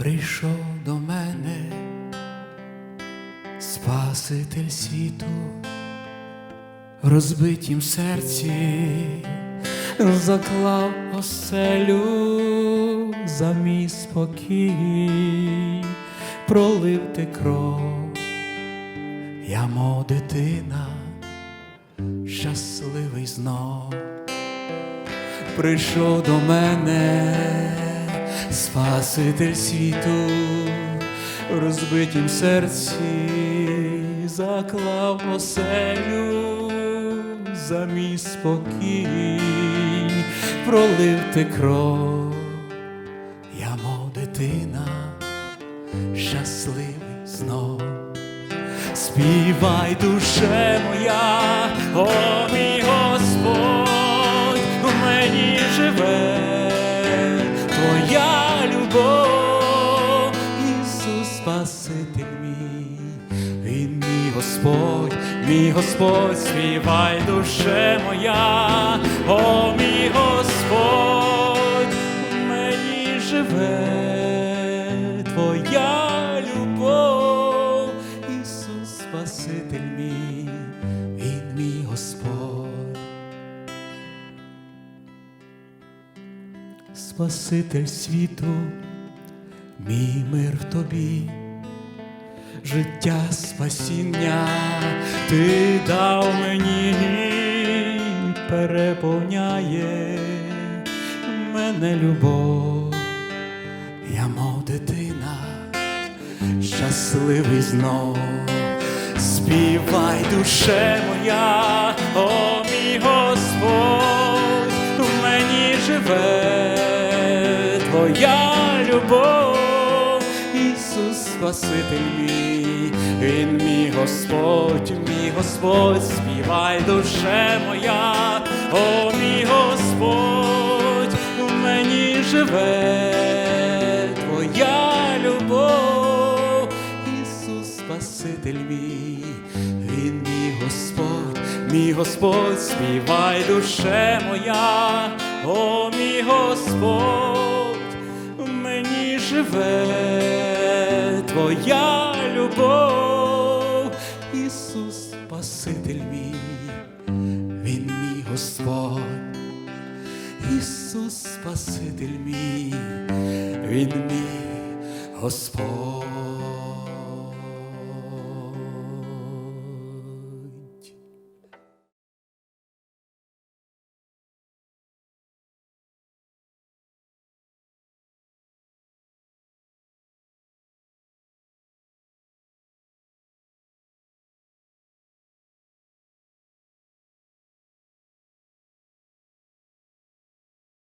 прийшов до мене, Спаситель світу, в розбитім серці заклав оселю за мій спокій, пролив ти кров, я мов дитина, щасливий знов. Прийшов до мене, Спаситель світу, в розбитім серці заклав оселю за мій спокій, пролив ти кров, я мов дитина, щасливий знов. Співай, душе моя, о мій Господь, в мені живе Господь, співай, душе моя, о мій Господь, мені живе твоя любов, Ісус Спаситель мій, Він мій Господь. Спаситель світу, мій мир в тобі, життя спасіння. Ти дав мені, переповняє мене любов, я мов дитина, щасливий знов, співай, душе моя, о мій Господь, в мені живе твоя любов, Спаситель мій, Він мій Господь, мій Господь, співай, душе моя, о мій Господь, в мені живе твоя любов, Ісус Спаситель мій, Він мій Господь, мій Господь, співай, душе моя, о мій Господь, в мені живе твоя любов, Ісус Спаситель мій, Він мій Господь. Ісус Спаситель мій, Він мій Господь.